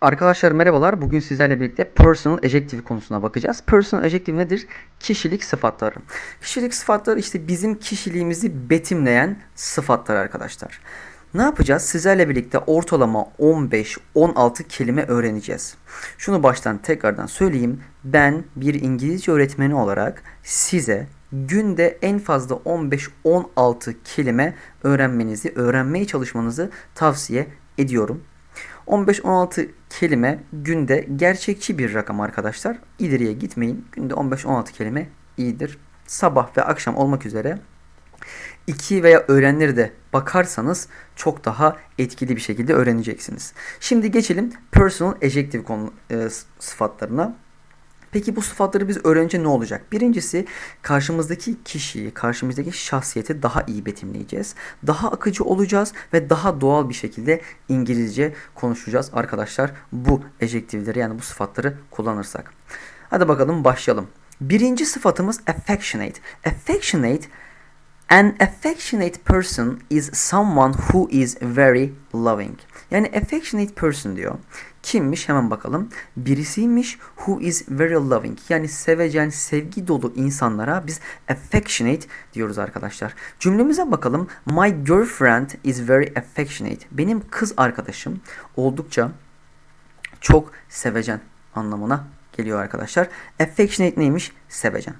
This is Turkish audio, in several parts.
Arkadaşlar merhabalar. Bugün sizlerle birlikte personal adjective konusuna bakacağız. Personal adjective nedir? Kişilik sıfatları. Kişilik sıfatları işte bizim kişiliğimizi betimleyen sıfatlar arkadaşlar. Ne yapacağız? Sizlerle birlikte ortalama 15-16 kelime öğreneceğiz. Şunu baştan tekrardan söyleyeyim. Ben bir İngilizce öğretmeni olarak size günde en fazla 15-16 kelime öğrenmenizi, öğrenmeye çalışmanızı tavsiye ediyorum. 15-16 kelime günde gerçekçi bir rakam arkadaşlar. İleriye gitmeyin. Günde 15-16 kelime iyidir. Sabah ve akşam olmak üzere iki veya öğrenleri de bakarsanız çok daha etkili bir şekilde öğreneceksiniz. Şimdi geçelim personal adjective konu, e, sıfatlarına. Peki bu sıfatları biz öğrenince ne olacak? Birincisi karşımızdaki kişiyi, karşımızdaki şahsiyeti daha iyi betimleyeceğiz. Daha akıcı olacağız ve daha doğal bir şekilde İngilizce konuşacağız arkadaşlar. Bu adjective'leri yani bu sıfatları kullanırsak. Hadi bakalım başlayalım. Birinci sıfatımız affectionate. Affectionate An affectionate person is someone who is very loving. Yani affectionate person diyor. Kimmiş hemen bakalım. Birisiymiş who is very loving. Yani sevecen, sevgi dolu insanlara biz affectionate diyoruz arkadaşlar. Cümlemize bakalım. My girlfriend is very affectionate. Benim kız arkadaşım oldukça çok sevecen anlamına geliyor arkadaşlar. Affectionate neymiş? Sevecen.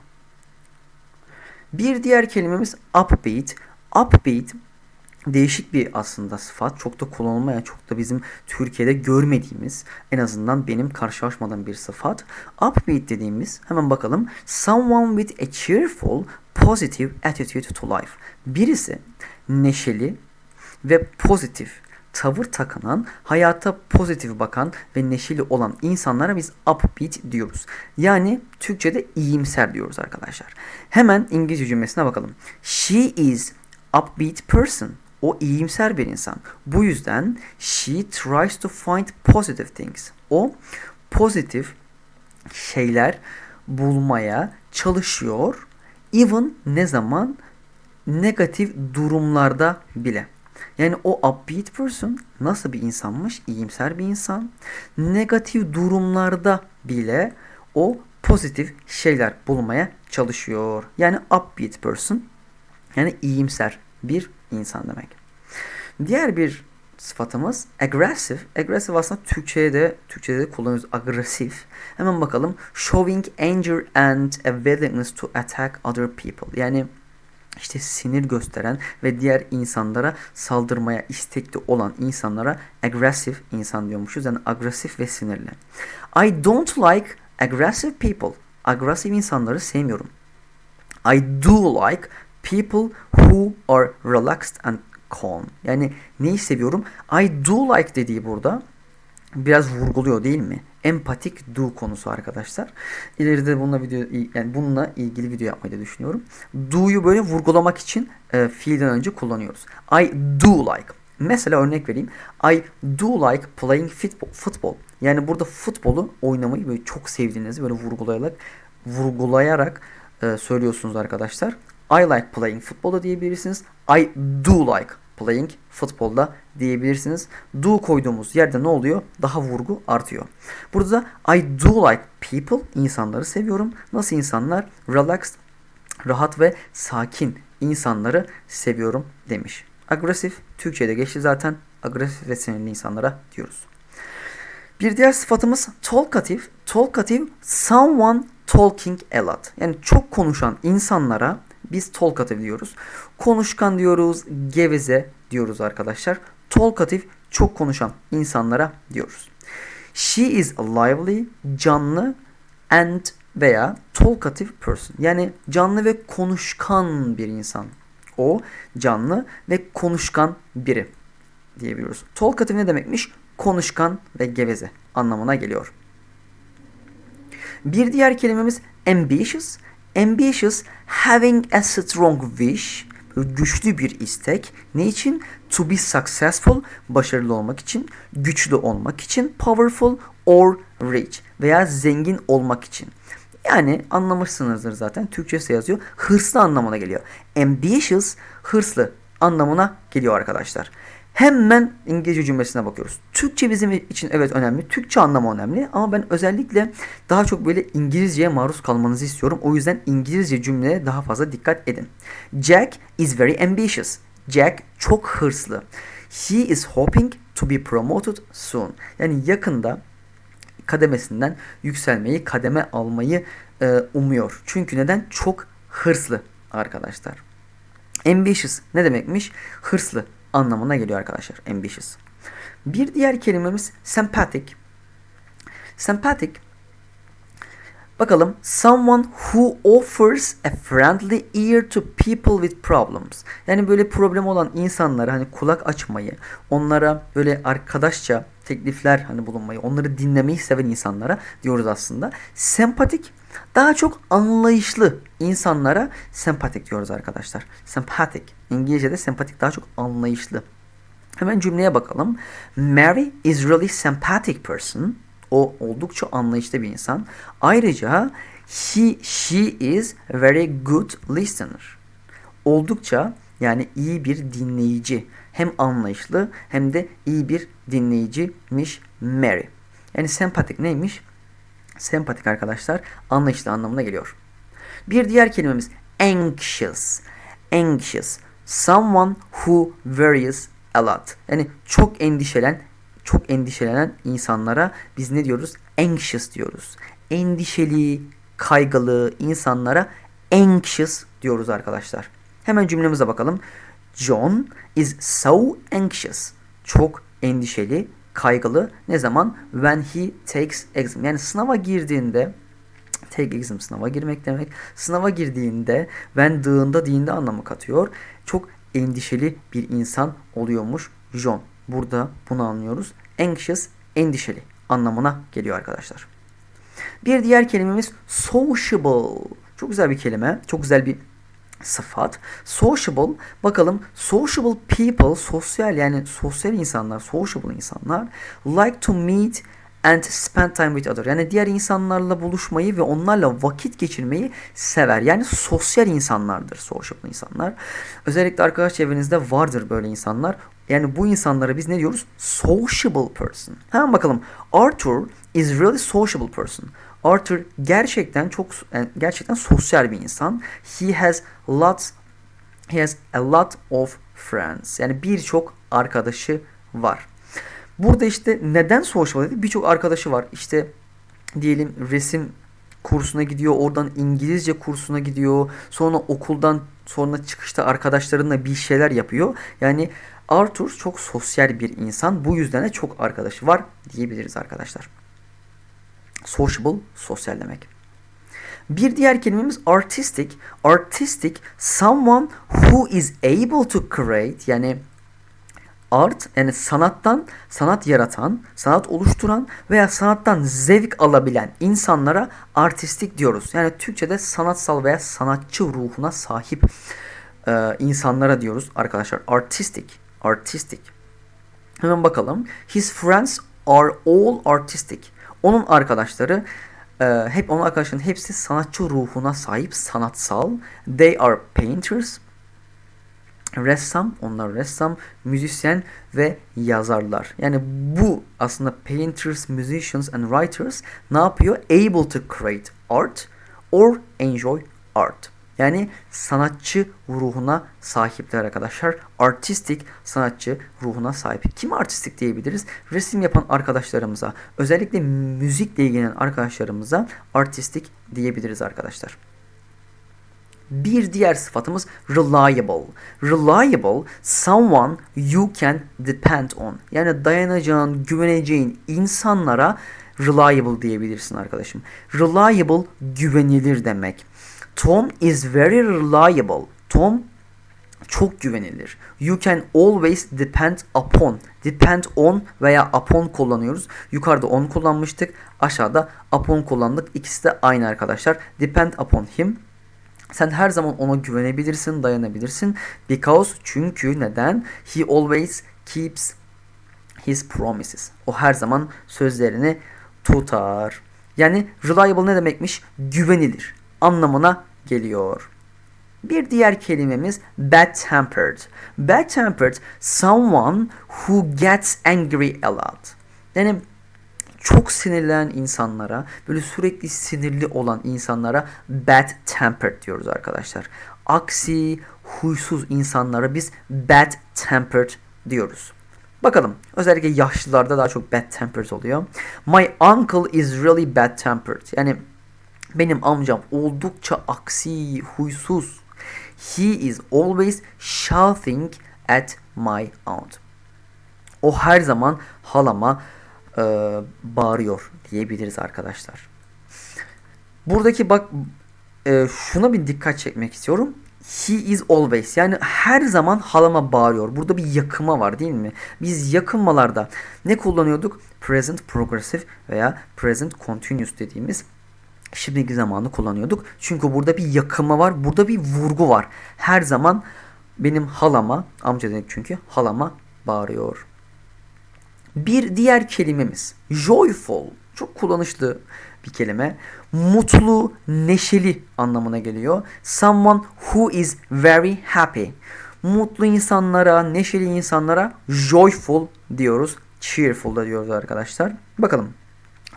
Bir diğer kelimemiz upbeat. Upbeat değişik bir aslında sıfat. Çok da kullanılmayan, çok da bizim Türkiye'de görmediğimiz, en azından benim karşılaşmadığım bir sıfat. Upbeat dediğimiz, hemen bakalım. Someone with a cheerful, positive attitude to life. Birisi neşeli ve pozitif tavır takınan, hayata pozitif bakan ve neşeli olan insanlara biz upbeat diyoruz. Yani Türkçe'de iyimser diyoruz arkadaşlar. Hemen İngilizce cümlesine bakalım. She is upbeat person. O iyimser bir insan. Bu yüzden she tries to find positive things. O pozitif şeyler bulmaya çalışıyor. Even ne zaman negatif durumlarda bile. Yani o upbeat person nasıl bir insanmış? İyimser bir insan. Negatif durumlarda bile o pozitif şeyler bulmaya çalışıyor. Yani upbeat person yani iyimser bir insan demek. Diğer bir sıfatımız aggressive. Aggressive aslında Türkçe'de de Türkçe'de de kullanıyoruz agresif. Hemen bakalım. Showing anger and a willingness to attack other people. Yani işte sinir gösteren ve diğer insanlara saldırmaya istekli olan insanlara aggressive insan diyormuşuz. Yani agresif ve sinirli. I don't like aggressive people. Agresif insanları sevmiyorum. I do like people who are relaxed and calm. Yani neyi seviyorum? I do like dediği burada biraz vurguluyor değil mi? Empatik do konusu arkadaşlar. İleride bununla video yani bununla ilgili video yapmayı da düşünüyorum. Do'yu böyle vurgulamak için e, fiilden önce kullanıyoruz. I do like. Mesela örnek vereyim. I do like playing football. Yani burada futbolu oynamayı böyle çok sevdiğinizi böyle vurgulayarak vurgulayarak e, söylüyorsunuz arkadaşlar. I like playing football da diyebilirsiniz. I do like playing futbolda diyebilirsiniz. Do koyduğumuz yerde ne oluyor? Daha vurgu artıyor. Burada I do like people insanları seviyorum. Nasıl insanlar? Relaxed, rahat ve sakin insanları seviyorum demiş. Agresif Türkçe'de geçti zaten. Agresif ve sinirli insanlara diyoruz. Bir diğer sıfatımız talkative. Talkative someone talking a lot. Yani çok konuşan insanlara biz talkative diyoruz. Konuşkan diyoruz, geveze diyoruz arkadaşlar. Talkative çok konuşan insanlara diyoruz. She is lively, canlı and veya talkative person. Yani canlı ve konuşkan bir insan. O canlı ve konuşkan biri diyebiliyoruz. Talkative ne demekmiş? Konuşkan ve geveze anlamına geliyor. Bir diğer kelimemiz ambitious. Ambitious, having a strong wish, güçlü bir istek. Ne için? To be successful, başarılı olmak için, güçlü olmak için, powerful or rich veya zengin olmak için. Yani anlamışsınızdır zaten. Türkçesi yazıyor. Hırslı anlamına geliyor. Ambitious, hırslı anlamına geliyor arkadaşlar. Hemen İngilizce cümlesine bakıyoruz. Türkçe bizim için evet önemli. Türkçe anlamı önemli. Ama ben özellikle daha çok böyle İngilizceye maruz kalmanızı istiyorum. O yüzden İngilizce cümleye daha fazla dikkat edin. Jack is very ambitious. Jack çok hırslı. He is hoping to be promoted soon. Yani yakında kademesinden yükselmeyi, kademe almayı e, umuyor. Çünkü neden? Çok hırslı arkadaşlar. Ambitious ne demekmiş? Hırslı anlamına geliyor arkadaşlar. Ambitious. Bir diğer kelimemiz sympathetic. Sympathetic Bakalım. Someone who offers a friendly ear to people with problems. Yani böyle problem olan insanlara hani kulak açmayı, onlara böyle arkadaşça teklifler hani bulunmayı, onları dinlemeyi seven insanlara diyoruz aslında. Sempatik daha çok anlayışlı insanlara sempatik diyoruz arkadaşlar. Sempatik. İngilizce'de sempatik daha çok anlayışlı. Hemen cümleye bakalım. Mary is really sympathetic person. O oldukça anlayışlı bir insan. Ayrıca he, she is very good listener. Oldukça yani iyi bir dinleyici. Hem anlayışlı hem de iyi bir dinleyiciymiş Mary. Yani sempatik neymiş? Sempatik arkadaşlar anlayışlı anlamına geliyor. Bir diğer kelimemiz anxious. Anxious. Someone who worries a lot. Yani çok endişelen, çok endişelenen insanlara biz ne diyoruz? Anxious diyoruz. Endişeli, kaygılı insanlara anxious diyoruz arkadaşlar. Hemen cümlemize bakalım. John is so anxious. Çok endişeli, kaygılı. Ne zaman? When he takes exam. Yani sınava girdiğinde take exam sınava girmek demek. Sınava girdiğinde when dığında dinde anlamı katıyor. Çok endişeli bir insan oluyormuş John. Burada bunu anlıyoruz. Anxious, endişeli anlamına geliyor arkadaşlar. Bir diğer kelimemiz sociable. Çok güzel bir kelime. Çok güzel bir sıfat. Sociable. Bakalım sociable people sosyal yani sosyal insanlar, sociable insanlar like to meet and spend time with other. Yani diğer insanlarla buluşmayı ve onlarla vakit geçirmeyi sever. Yani sosyal insanlardır sociable insanlar. Özellikle arkadaş çevrenizde vardır böyle insanlar. Yani bu insanlara biz ne diyoruz? Sociable person. Hemen bakalım. Arthur is really sociable person. Arthur gerçekten çok yani gerçekten sosyal bir insan. He has lots he has a lot of friends. Yani birçok arkadaşı var. Burada işte neden social dedi? Birçok arkadaşı var. İşte diyelim resim kursuna gidiyor. Oradan İngilizce kursuna gidiyor. Sonra okuldan sonra çıkışta arkadaşlarınla bir şeyler yapıyor. Yani Arthur çok sosyal bir insan. Bu yüzden de çok arkadaşı var diyebiliriz arkadaşlar. Sociable, sosyal demek. Bir diğer kelimemiz artistic. Artistic, someone who is able to create yani art yani sanattan sanat yaratan, sanat oluşturan veya sanattan zevk alabilen insanlara artistik diyoruz. Yani Türkçe'de sanatsal veya sanatçı ruhuna sahip e, insanlara diyoruz arkadaşlar. Artistic, artistic. Hemen bakalım. His friends are all artistic. Onun arkadaşları e, hep onun arkadaşların hepsi sanatçı ruhuna sahip, sanatsal. They are painters, ressam, onlar ressam, müzisyen ve yazarlar. Yani bu aslında painters, musicians and writers ne yapıyor? Able to create art or enjoy art. Yani sanatçı ruhuna sahipler arkadaşlar. Artistik sanatçı ruhuna sahip. Kim artistik diyebiliriz? Resim yapan arkadaşlarımıza, özellikle müzikle ilgilenen arkadaşlarımıza artistik diyebiliriz arkadaşlar. Bir diğer sıfatımız reliable. Reliable, someone you can depend on. Yani dayanacağın, güveneceğin insanlara reliable diyebilirsin arkadaşım. Reliable, güvenilir demek. Tom is very reliable. Tom çok güvenilir. You can always depend upon. Depend on veya upon kullanıyoruz. Yukarıda on kullanmıştık. Aşağıda upon kullandık. İkisi de aynı arkadaşlar. Depend upon him. Sen her zaman ona güvenebilirsin, dayanabilirsin. Because çünkü neden? He always keeps his promises. O her zaman sözlerini tutar. Yani reliable ne demekmiş? Güvenilir anlamına geliyor. Bir diğer kelimemiz bad tempered. Bad tempered someone who gets angry a lot. Yani çok sinirlenen insanlara, böyle sürekli sinirli olan insanlara bad tempered diyoruz arkadaşlar. Aksi, huysuz insanlara biz bad tempered diyoruz. Bakalım. Özellikle yaşlılarda daha çok bad tempered oluyor. My uncle is really bad tempered. Yani benim amcam oldukça aksi, huysuz. He is always shouting at my aunt. O her zaman halama e, bağırıyor diyebiliriz arkadaşlar. Buradaki bak e, şuna bir dikkat çekmek istiyorum. He is always yani her zaman halama bağırıyor. Burada bir yakınma var değil mi? Biz yakınmalarda ne kullanıyorduk? Present progressive veya present continuous dediğimiz şimdiki zamanı kullanıyorduk. Çünkü burada bir yakınma var. Burada bir vurgu var. Her zaman benim halama, amca dedik çünkü halama bağırıyor. Bir diğer kelimemiz joyful. Çok kullanışlı bir kelime. Mutlu, neşeli anlamına geliyor. Someone who is very happy. Mutlu insanlara, neşeli insanlara joyful diyoruz. Cheerful da diyoruz arkadaşlar. Bakalım.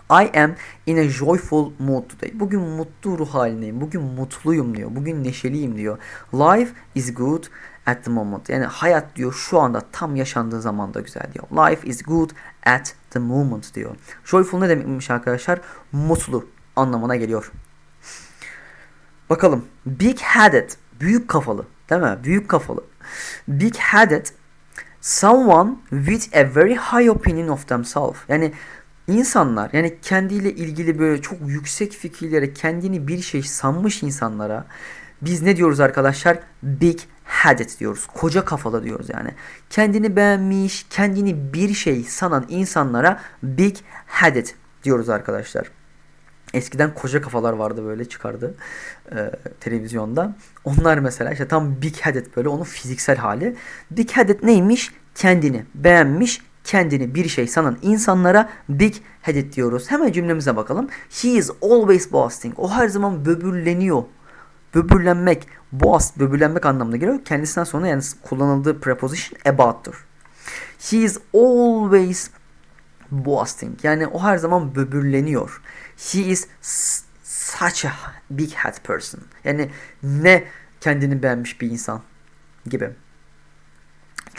I am in a joyful mood today. Bugün mutlu ruh halindeyim. Bugün mutluyum diyor. Bugün neşeliyim diyor. Life is good at the moment. Yani hayat diyor şu anda tam yaşandığı zamanda güzel diyor. Life is good at the moment diyor. Joyful ne demekmiş arkadaşlar? Mutlu anlamına geliyor. Bakalım. Big headed. Büyük kafalı. Değil mi? Büyük kafalı. Big headed someone with a very high opinion of themselves. Yani insanlar yani kendiyle ilgili böyle çok yüksek fikirlere kendini bir şey sanmış insanlara biz ne diyoruz arkadaşlar? Big headed diyoruz. Koca kafalı diyoruz yani. Kendini beğenmiş, kendini bir şey sanan insanlara big headed diyoruz arkadaşlar. Eskiden koca kafalar vardı böyle çıkardı e, televizyonda. Onlar mesela işte tam big headed böyle onun fiziksel hali. Big headed neymiş? Kendini beğenmiş, kendini bir şey sanan insanlara big headed diyoruz. Hemen cümlemize bakalım. He is always boasting. O her zaman böbürleniyor. Böbürlenmek, boast, böbürlenmek anlamına geliyor. Kendisinden sonra yani kullanıldığı preposition about'tur. He is always boasting. Yani o her zaman böbürleniyor. He is such a big head person. Yani ne kendini beğenmiş bir insan gibi.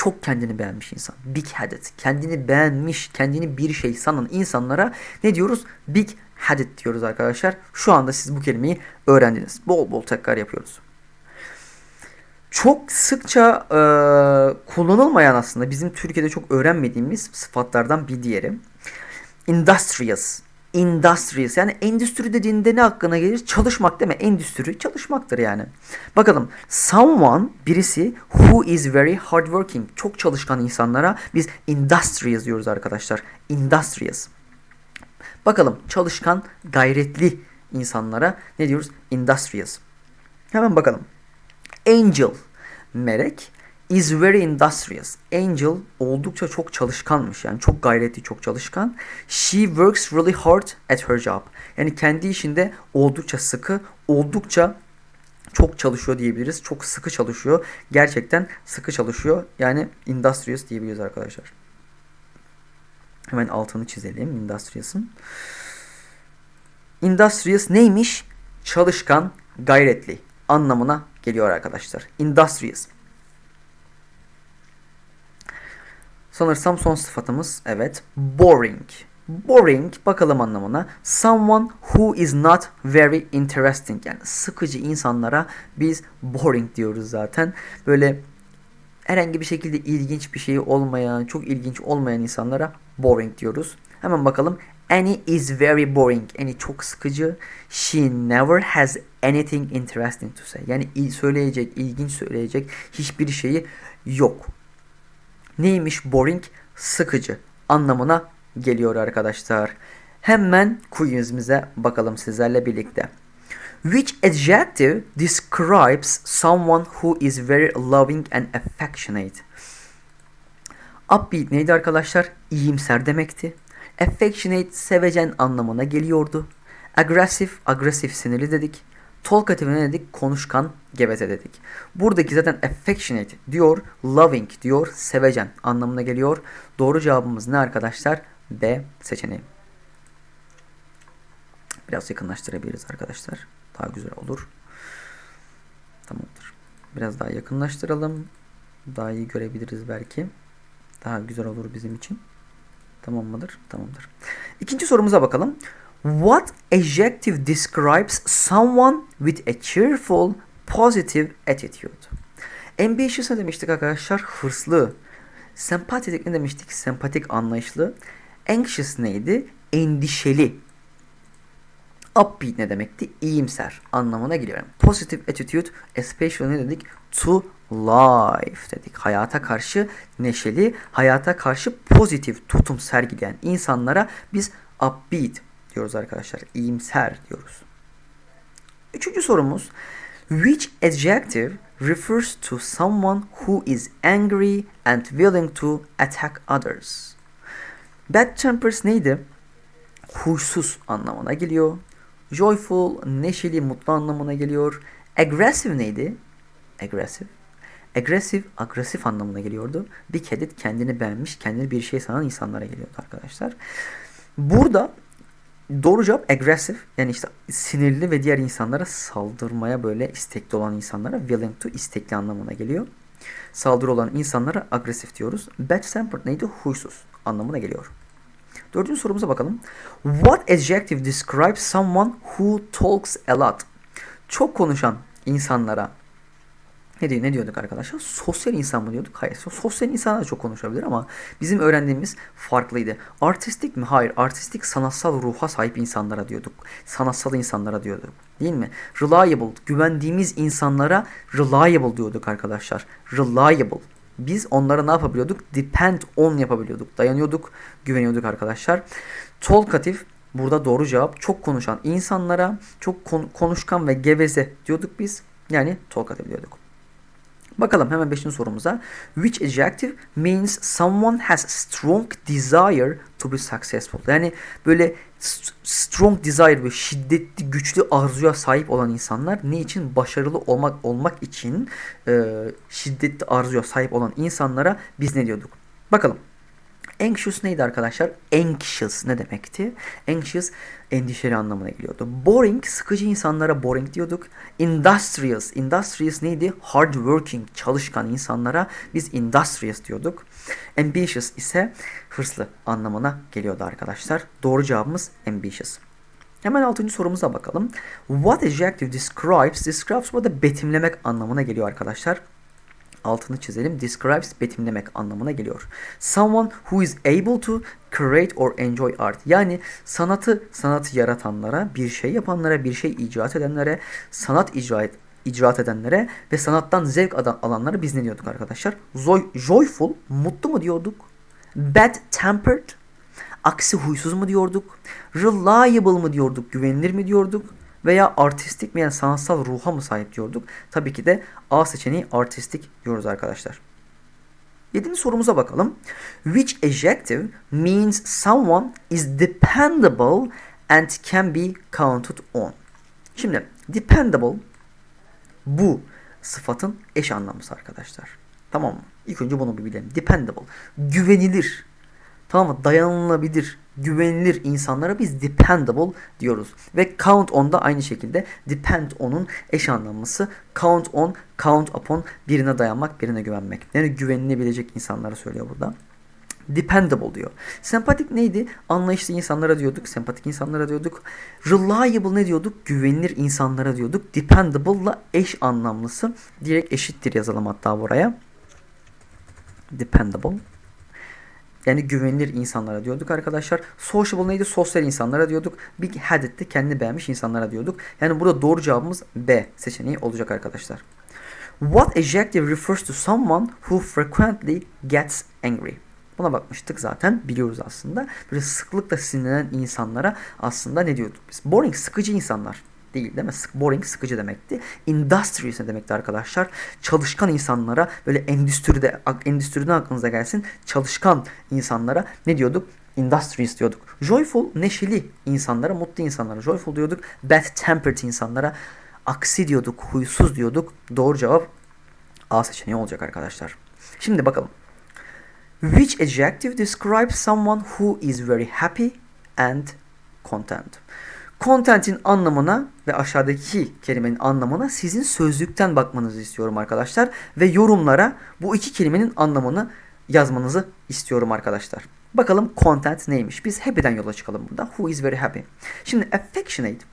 Çok kendini beğenmiş insan. Big headed. Kendini beğenmiş, kendini bir şey sanan insanlara ne diyoruz? Big headed diyoruz arkadaşlar. Şu anda siz bu kelimeyi öğrendiniz. Bol bol tekrar yapıyoruz. Çok sıkça e, kullanılmayan aslında bizim Türkiye'de çok öğrenmediğimiz sıfatlardan bir diğeri. Industrious. Industrious yani endüstri dediğinde ne hakkına gelir? Çalışmak deme. Endüstri çalışmaktır yani. Bakalım. Someone birisi who is very hardworking. Çok çalışkan insanlara biz industrious diyoruz arkadaşlar. Industrious. Bakalım çalışkan, gayretli insanlara ne diyoruz? Industrious. Hemen bakalım. Angel, melek is very industrious. Angel oldukça çok çalışkanmış. Yani çok gayretli, çok çalışkan. She works really hard at her job. Yani kendi işinde oldukça sıkı, oldukça çok çalışıyor diyebiliriz. Çok sıkı çalışıyor. Gerçekten sıkı çalışıyor. Yani industrious diyebiliriz arkadaşlar. Hemen altını çizelim industrious'ın. Industrious neymiş? Çalışkan, gayretli anlamına geliyor arkadaşlar. Industrious. Sanırsam son sıfatımız evet. Boring. Boring bakalım anlamına. Someone who is not very interesting. Yani sıkıcı insanlara biz boring diyoruz zaten. Böyle herhangi bir şekilde ilginç bir şey olmayan, çok ilginç olmayan insanlara boring diyoruz. Hemen bakalım. Annie is very boring. Annie çok sıkıcı. She never has anything interesting to say. Yani söyleyecek, ilginç söyleyecek hiçbir şeyi yok. Neymiş boring? Sıkıcı anlamına geliyor arkadaşlar. Hemen quizimize bakalım sizlerle birlikte. Which adjective describes someone who is very loving and affectionate? Upbeat neydi arkadaşlar? İyimser demekti. Affectionate sevecen anlamına geliyordu. Aggressive, agresif sinirli dedik. Talkative ne dedik? Konuşkan, geveze dedik. Buradaki zaten affectionate diyor, loving diyor, sevecen anlamına geliyor. Doğru cevabımız ne arkadaşlar? B seçeneği. Biraz yakınlaştırabiliriz arkadaşlar. Daha güzel olur. Tamamdır. Biraz daha yakınlaştıralım. Daha iyi görebiliriz belki. Daha güzel olur bizim için. Tamam mıdır? Tamamdır. İkinci sorumuza bakalım. What adjective describes someone with a cheerful, positive attitude? Ambitious ne demiştik arkadaşlar? Hırslı. Sempatik ne demiştik? Sempatik anlayışlı. Anxious neydi? Endişeli. Upbeat ne demekti? İyimser anlamına geliyor. Yani positive attitude, especially ne dedik? To life dedik. Hayata karşı neşeli, hayata karşı pozitif tutum sergileyen insanlara biz upbeat diyoruz arkadaşlar. İyimser diyoruz. Üçüncü sorumuz. Which adjective refers to someone who is angry and willing to attack others? Bad tempers neydi? Huysuz anlamına geliyor. Joyful, neşeli, mutlu anlamına geliyor. Aggressive neydi? Aggressive. Aggressive, agresif anlamına geliyordu. Bir kedi kendini beğenmiş, kendini bir şey sanan insanlara geliyordu arkadaşlar. Burada doğru cevap aggressive. Yani işte sinirli ve diğer insanlara saldırmaya böyle istekli olan insanlara willing to istekli anlamına geliyor. Saldırı olan insanlara agresif diyoruz. Bad tempered neydi? Huysuz anlamına geliyor. Dördüncü sorumuza bakalım. What adjective describes someone who talks a lot? Çok konuşan insanlara ne diyor ne diyorduk arkadaşlar? Sosyal insan mı diyorduk? Hayır. Sosyal insanlar da çok konuşabilir ama bizim öğrendiğimiz farklıydı. Artistik mi? Hayır. Artistik sanatsal ruha sahip insanlara diyorduk. Sanatsal insanlara diyorduk. Değil mi? Reliable. Güvendiğimiz insanlara reliable diyorduk arkadaşlar. Reliable. Biz onlara ne yapabiliyorduk? Depend on yapabiliyorduk. Dayanıyorduk, güveniyorduk arkadaşlar. Talkative burada doğru cevap. Çok konuşan insanlara, çok kon konuşkan ve geveze diyorduk biz. Yani talkative diyorduk. Bakalım hemen 5. sorumuza. Which adjective means someone has strong desire to be successful? Yani böyle strong desire ve şiddetli güçlü arzuya sahip olan insanlar ne için başarılı olmak olmak için e, şiddetli arzuya sahip olan insanlara biz ne diyorduk? Bakalım. Anxious neydi arkadaşlar? Anxious ne demekti? Anxious endişeli anlamına geliyordu. Boring, sıkıcı insanlara boring diyorduk. Industrious, industrious neydi? Hard working, çalışkan insanlara biz industrious diyorduk. Ambitious ise hırslı anlamına geliyordu arkadaşlar. Doğru cevabımız ambitious. Hemen altıncı sorumuza bakalım. What adjective describes? Describes burada betimlemek anlamına geliyor arkadaşlar altını çizelim. Describes betimlemek anlamına geliyor. Someone who is able to create or enjoy art. Yani sanatı sanatı yaratanlara, bir şey yapanlara, bir şey icat edenlere, sanat icra et, icraat edenlere ve sanattan zevk alanlara biz ne diyorduk arkadaşlar? Joy, joyful, mutlu mu diyorduk? Bad tempered, aksi huysuz mu diyorduk? Reliable mı diyorduk? Güvenilir mi diyorduk? Veya artistik mi sanatsal ruha mı sahip diyorduk? Tabii ki de A seçeneği artistik diyoruz arkadaşlar. Yedinci sorumuza bakalım. Which adjective means someone is dependable and can be counted on? Şimdi dependable bu sıfatın eş anlamlısı arkadaşlar. Tamam mı? İlk önce bunu bir bilelim. Dependable. Güvenilir. Tamam mı? Dayanılabilir güvenilir insanlara biz dependable diyoruz. Ve count on da aynı şekilde depend on'un eş anlamlısı count on, count upon birine dayanmak, birine güvenmek. Yani güvenilebilecek insanlara söylüyor burada. Dependable diyor. Sempatik neydi? Anlayışlı insanlara diyorduk. Sempatik insanlara diyorduk. Reliable ne diyorduk? Güvenilir insanlara diyorduk. Dependable'la eş anlamlısı. Direkt eşittir yazalım hatta buraya. Dependable. Yani güvenilir insanlara diyorduk arkadaşlar. Sociable neydi? Sosyal insanlara diyorduk. Big headed de kendini beğenmiş insanlara diyorduk. Yani burada doğru cevabımız B seçeneği olacak arkadaşlar. What adjective refers to someone who frequently gets angry? Buna bakmıştık zaten biliyoruz aslında. Böyle sıklıkla sinirlenen insanlara aslında ne diyorduk biz? Boring, sıkıcı insanlar değil değil mi? Boring sıkıcı demekti. Industrious ne demekti arkadaşlar? Çalışkan insanlara böyle endüstride endüstriden aklınıza gelsin. Çalışkan insanlara ne diyorduk? Industrious diyorduk. Joyful neşeli insanlara, mutlu insanlara joyful diyorduk. Bad tempered insanlara aksi diyorduk, huysuz diyorduk. Doğru cevap A seçeneği olacak arkadaşlar. Şimdi bakalım. Which adjective describes someone who is very happy and content? Content'in anlamına ve aşağıdaki kelimenin anlamına sizin sözlükten bakmanızı istiyorum arkadaşlar. Ve yorumlara bu iki kelimenin anlamını yazmanızı istiyorum arkadaşlar. Bakalım content neymiş? Biz happy'den yola çıkalım burada. Who is very happy? Şimdi affectionate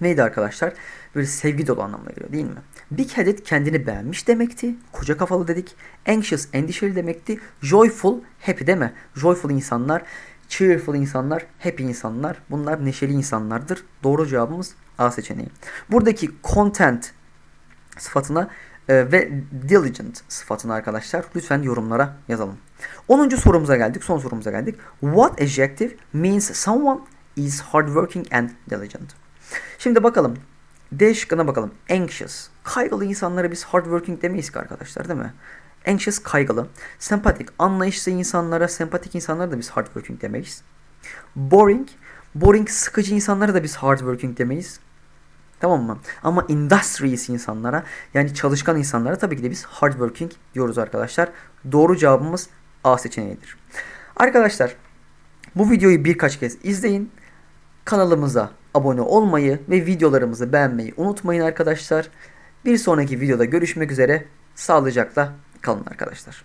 neydi arkadaşlar? Böyle sevgi dolu anlamına geliyor değil mi? Big headed kendini beğenmiş demekti. Koca kafalı dedik. Anxious endişeli demekti. Joyful happy değil mi? Joyful insanlar, cheerful insanlar, happy insanlar. Bunlar neşeli insanlardır. Doğru cevabımız A seçeneği. Buradaki content sıfatına e, ve diligent sıfatını arkadaşlar lütfen yorumlara yazalım. 10. sorumuza geldik. Son sorumuza geldik. What adjective means someone is hardworking and diligent? Şimdi bakalım. D şıkkına bakalım. Anxious. Kaygılı insanlara biz hardworking demeyiz ki arkadaşlar değil mi? Anxious kaygılı. Sempatik. Anlayışlı insanlara, sempatik insanlara da biz hardworking demeyiz. Boring. Boring sıkıcı insanlara da biz hardworking demeyiz. Tamam mı? Ama industrious insanlara yani çalışkan insanlara tabii ki de biz hardworking diyoruz arkadaşlar. Doğru cevabımız A seçeneğidir. Arkadaşlar bu videoyu birkaç kez izleyin. Kanalımıza abone olmayı ve videolarımızı beğenmeyi unutmayın arkadaşlar. Bir sonraki videoda görüşmek üzere. Sağlıcakla kalın arkadaşlar.